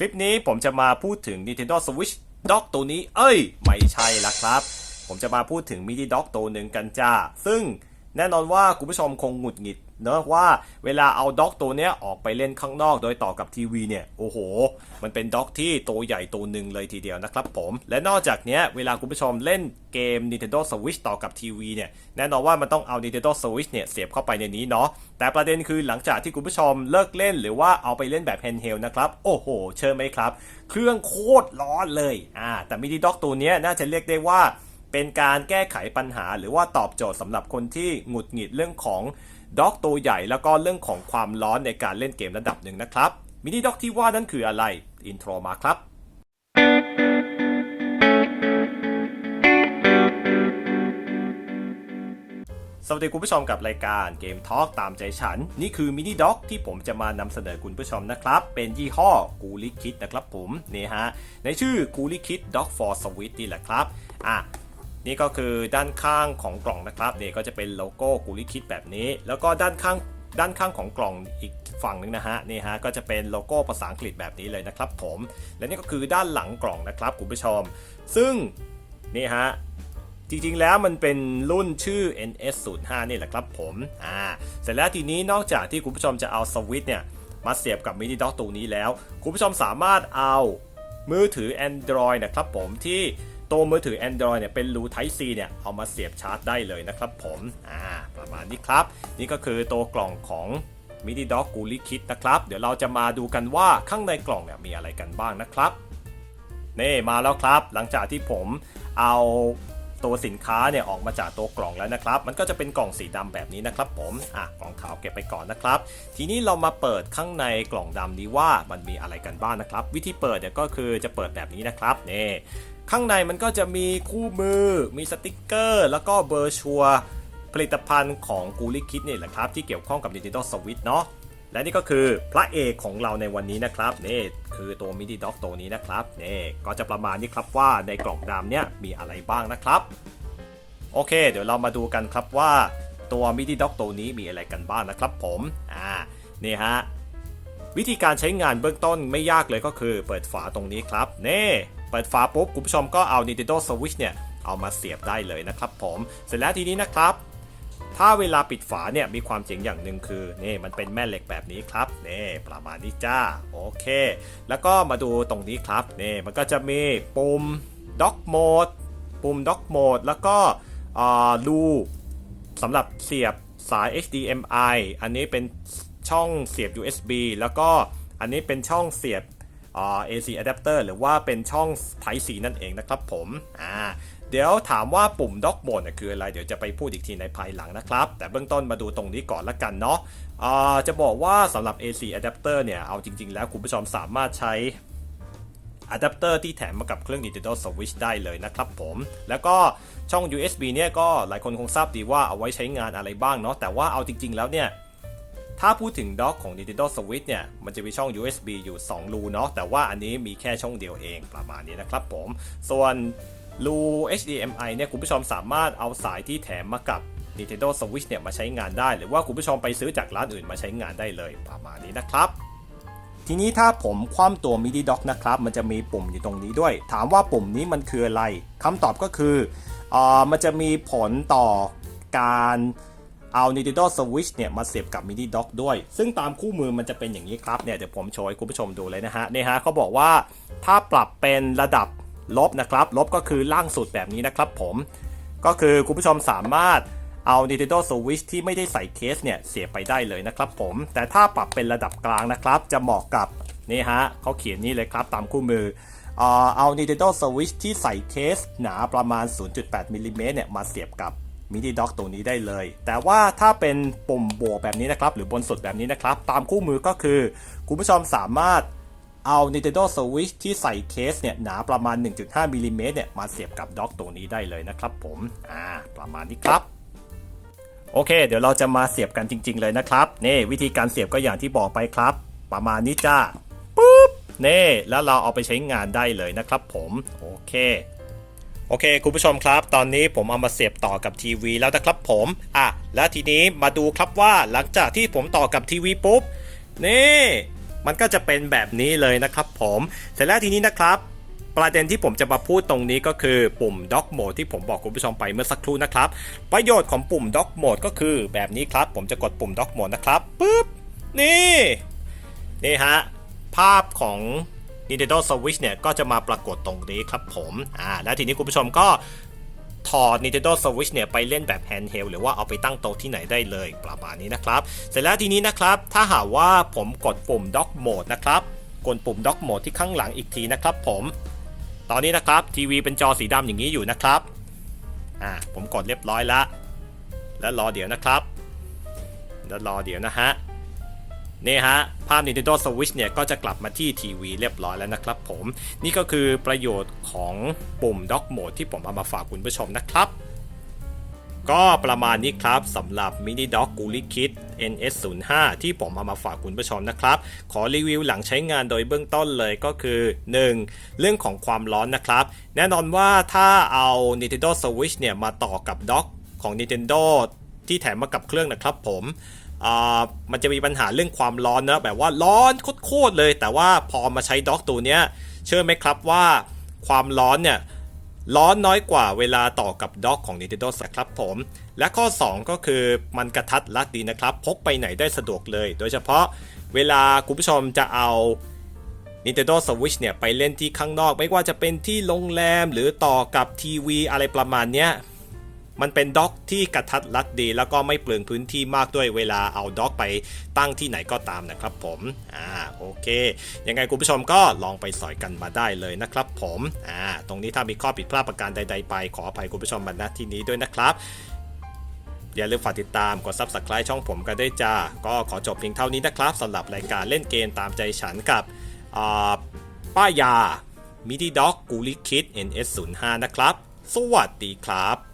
คลิปนี้ผมจะมาพูดถึง Nintendo Switch Dock ตัวนี้ เอ้ย ไม่ใช่ละครับ ผมจะมาพูดถึง Mini Dock ตัวหนึ่งกันจ้า ซึ่งแน่นอนว่าคุณผู้ชมคงหงุดหงิด เนอะว่าเวลาเอาด็อกตัวเนี้ยออกไปเล่นข้างนอกโดยต่อกับทีวีเนี่ยโอ้โห มันเป็นด็อกที่ตัวใหญ่ตัวหนึ่งเลยทีเดียวนะครับผมและนอกจากเนี้ยเวลาคุณผู้ชมเล่นเกม Nintendo Switch ต่อกับทีวีเนี่ยแน่นอนว่ามันต้องเอา Nintendo Switch เนี่ยเสียบเข้าไปในนี้เนาะแต่ประเด็นคือหลังจากที่คุณผู้ชมเลิกเล่นหรือว่าเอาไปเล่นแบบ handheld นะครับโอ้โห เชื่อไหมครับ เครื่องโคตรร้อนเลยอ่าแต่มินิด็อกตัวเนี้ยน่าจะเรียกได้ว่าเป็นการแก้ไขปัญหาหรือว่าตอบโจทย์สำหรับคนที่หงุดหงิดเรื่องของ ด็อกตัวใหญ่แล้วก็เรื่องของความร้อนในการเล่นเกมระดับหนึ่งนะครับ มินิด็อกที่ว่านั้นคืออะไร อินโทรมาครับสวัสดีคุณผู้ชมกับรายการเกมทอ l k ตามใจฉัน นี่คือมินิด็อกที่ผมจะมานำเสนอคุณผู้ชมนะครับ เป็นยี่ห้อกูลิคิดนะครับผม นี่ฮะ ในชื่อกูลิคิดด็อก for Switch นี่แหละครับ อะ นี่ก็คือด้านข้างของกล่องนะครับเนี่ยก็จะเป็นโลโก้กูลิคิดแบบนี้ แล้วก็ด้านข้างด้านข้างของกล่องอีกฝั่งหนึงนะฮะนี่ฮะก็จะเป็นโลโก้ภาษาอังกฤษแบบนี้เลยนะครับผม และนี่ก็คือด้านหลังกล่องนะครับคุณผู้ชม ซึ่งนี่ฮะจริงๆ แล้วมันเป็นรุ่นชื่อ NS05 นี่แหละครับผมอ่าเสร็จแล้วทีนี้นอกจากที่คุณผู้ชมจะเอาสวิตช์เนี่ยมาเสียบกับมินิด็อกตัวนี้แล้ว คุณผู้ชมสามารถเอามือถือ Android นะครับผมที่ ตัวมือถือ Android เนี่ยเป็นรู Type C เนี่ยเอามาเสียบชาร์จได้เลยนะครับผมอ่าประมาณนี้ครับ นี่ก็คือตัวกล่องของมินิด็อกกูลิคิดนะครับ เดี๋ยวเราจะมาดูกันว่าข้างในกล่องเนี่ยมีอะไรกันบ้างนะครับ นี่มาแล้วครับ หลังจากที่ผมเอา ตัวสินค้าเนี่ยออกมาจากตัวกล่องแล้วนะครับ มันก็จะเป็นกล่องสีดำแบบนี้นะครับผมอะกล่องขาวเก็บไปก่อนนะครับ ทีนี้เรามาเปิดข้างในกล่องดำนี้ว่ามันมีอะไรกันบ้างนะครับ วิธีเปิดเนี่ยก็คือจะเปิดแบบนี้นะครับนี่ข้างในมันก็จะมีคู่มือ มีสติกเกอร์ แล้วก็เบอร์ชัวร์ผลิตภัณฑ์ของกูลิคิดนี่แหละครับ ที่เกี่ยวข้องกับ Nintendo Switch เนาะ และนี่ก็คือพระเอกของเราในวันนี้นะครับนี่คือตัวมิ n ิด็อกตัวนี้นะครับนี่ก็จะประมาณนี้ครับว่าในกล่องดำเนี่ยมีอะไรบ้างนะครับ โอเค เดี๋ยวเรามาดูกันครับว่าตัวมิ n ิด็อกตัวนี้มีอะไรกันบ้างนะครับ ผมอ่านี่ฮะวิธีการใช้งานเบื้องต้นไม่ยากเลยก็คือเปิดฝาตรงนี้ครับนี่เปิดฝาปุ๊บคุณผู้ชมก็เอา Nintendo Switch เนี่ยเอามาเสียบได้เลยนะครับผม เสร็จแล้วทีนี้นะครับ ถ้าเวลาปิดฝาเนี่ยมีความเจ๋งอย่างหนึ่งคือนี่มันเป็นแม่เหล็กแบบนี้ครับนี่ประมาณนี้จ้าโอเค แล้วก็มาดูตรงนี้ครับนี่มันก็จะมีปุ่ม Dock Mode ปุ่ม Dock Mode แล้วก็อ่ารูสำหรับเสียบสาย HDMI อันนี้เป็นช่องเสียบ USB แล้วก็อันนี้เป็นช่องเสียบอ่า AC adapter หรือว่าเป็นช่อง Type C นั่นเองนะครับผมอ่า เดี๋ยวถามว่าปุ่ม Dock Mode เนี่ยคืออะไร เดี๋ยวจะไปพูดอีกทีในภายหลังนะครับ แต่เบื้องต้นมาดูตรงนี้ก่อนละกันเนาะจะบอกว่าสำหรับ AC adapter เนี่ย เอาจริง ๆ แล้วคุณผู้ชมสามารถใช้อะแดปเตอร์ที่แถมมากับเครื่อง Nintendo Switch ได้เลยนะครับผม แล้วก็ช่อง USB เนี่ยก็หลายคนคงทราบดีว่าเอาไว้ใช้งานอะไรบ้างเนาะ แต่ว่าเอาจริง ๆ แล้วเนี่ย ถ้าพูดถึงด็อกของ Nintendo Switch เนี่ย มันจะมีช่อง USB อยู่ 2 รูเนาะ แต่ว่าอันนี้มีแค่ช่องเดียวเองประมาณนี้นะครับผม ส่วน รู HDMI เนี่ยคุณผู้ชมสามารถเอาสายที่แถมมากับ Nintendo Switch เนี่ยมาใช้งานได้ หรือว่าคุณผู้ชมไปซื้อจากร้านอื่นมาใช้งานได้เลยประมาณนี้นะครับทีนี้ถ้าผมคว่ำตัว MIDI Dock นะครับ มันจะมีปุ่มอยู่ตรงนี้ด้วย ถามว่าปุ่มนี้มันคืออะไรคำตอบก็คือเออมันจะมีผลต่อการเอา Nintendo Switch เนี่ยมาเสียบกับ MIDI Dock ด้วย ซึ่งตามคู่มือมันจะเป็นอย่างนี้ครับเนี่ยเดี๋ยวผมโชว์ให้คุณผู้ชมดูเลยนะฮะเนี่ยฮะเขาบอกว่าถ้าปรับเป็นระดับ ลบนะครับ ลบก็คือล่างสุดแบบนี้นะครับผม ก็คือคุณผู้ชมสามารถเอา Nintendo Switch ที่ไม่ได้ใส่เคสเนี่ย เสียบไปได้เลยนะครับผม แต่ถ้าปรับเป็นระดับกลางนะครับ จะเหมาะกับนี่ฮะเขาเขียนนี่เลยครับตามคู่มือเอ่อเอา Nintendo Switch ที่ใส่เคสหนาประมาณ 0.8มิลลิเมตรเนี่ยมาเสียบกับมินิด็อกตัวนี้ได้เลย แต่ว่าถ้าเป็นปุ่มบวแบบนี้นะครับ หรือบนสุดแบบนี้นะครับ ตามคู่มือก็คือ คุณผู้ชมสามารถ เอา Nintendo Switch ที่ใส่เคสเนี่ยหนาประมาณ 1.5มิลลิเมตรเนี่ยมาเสียบกับด็อกตัวนี้ได้เลยนะครับผมอ่าประมาณนี้ครับโอเค เดี๋ยวเราจะมาเสียบกันจริง ๆ เลยนะครับนี่วิธีการเสียบก็อย่างที่บอกไปครับ ประมาณนี้จ้าปุ๊บนี่แล้วเราเอาไปใช้งานได้เลยนะครับผมโอเคโอเคคุณผู้ชมครับ ตอนนี้ผมเอามาเสียบต่อกับทีวีแล้วนะครับผมอะแล้วทีนี้มาดูครับว่าหลังจากที่ผมต่อกับทีวีปุ๊บนี่ มันก็จะเป็นแบบนี้เลยนะครับผมเสร็จแล้วทีนี้นะครับประเด็นที่ผมจะมาพูดตรงนี้ก็คือปุ่ม Dock Mode ที่ผมบอกคุณผู้ชมไปเมื่อสักครู่นะครับ ประโยชน์ของปุ่ม Dock Mode ก็คือแบบนี้ครับ ผมจะกดปุ่ม Dock Mode นะครับปึ๊บนี่นี่ฮะภาพของ Nintendo Switch เนี่ยก็จะมาปรากฏตรงนี้ครับผมอ่าแล้วทีนี้คุณผู้ชมก็ ถอด Nintendo Switch เนี่ยไปเล่นแบบ handheld หรือว่าเอาไปตั้งโต๊ะที่ไหนได้เลยประมาณนี้นะครับ เสร็จแล้วทีนี้นะครับ ถ้าหากว่าผมกดปุ่ม Dock Mode นะครับกดปุ่ม Dock Mode ที่ข้างหลังอีกทีนะครับผม ตอนนี้นะครับทีวีเป็นจอสีดำอย่างนี้อยู่นะครับอ่าผมกดเรียบร้อยล้วแล้วรอเดี๋ยวนะครับ แล้วรอเดี๋ยวนะฮะ นี่ฮะ ภาพ Nintendo Switch เนี่ย ก็จะกลับมาที่ทีวีเรียบร้อยแล้วนะครับผม นี่ก็คือประโยชน์ของปุ่ม Dock Mode ที่ผมเอามาฝากคุณผู้ชมนะครับ ก็ประมาณนี้ครับสำหรับ Mini Dock g o o l y Kit NS05 ที่ผมเอามาฝากคุณผู้ชมนะครับ ขอรีวิวหลังใช้งานโดยเบื้องต้นเลยก็คือ 1. เรื่องของความร้อนนะครับ แน่นอนว่าถ้าเอา Nintendo Switch เนี่ยมาต่อกับด็อกของ Nintendo ที่แถมมากับเครื่องนะครับผม อ่ามันจะมีปัญหาเรื่องความร้อนนะแบบว่าร้อนโคตรเลย แต่ว่าพอมาใช้ด็อกตัวเนี้ยเชื่อไหมครับว่าความร้อนเนี่ยร้อนน้อยกว่าเวลาต่อกับด็อกของ Nintendo ครับผม และข้อ 2 ก็คือมันกระทัดรัดดีนะครับ พกไปไหนได้สะดวกเลย โดยเฉพาะเวลาคุณผู้ชมจะเอา Nintendo Switch เนี่ยไปเล่นที่ข้างนอก ไม่ว่าจะเป็นที่โรงแรมหรือต่อกับทีวีอะไรประมาณเนี้ย มันเป็นด็อกที่กระทัดรัดดี แล้วก็ไม่เปลืองพื้นที่มากด้วยเวลาเอาด็อกไปตั้งที่ไหนก็ตามนะครับผมอ่าโอเคยังไงคุณผู้ชมก็ลองไปสอยกันมาได้เลยนะครับผมอ่าตรงนี้ถ้ามีข้อผิดพลาดประการใด ๆ ไปขออภัยคุณผู้ชมมาณที่นี้ด้วยนะครับอย่าลืมฝากติดตามกด Subscribe ช่องผมกันด้วยจ้า ก็ขอจบเพียงเท่านี้นะครับสำหรับรายการเล่นเกมตามใจฉันกับป้ายา MIDI Dog g o o l y Kid NS05 นะครับ สวัสดีครับ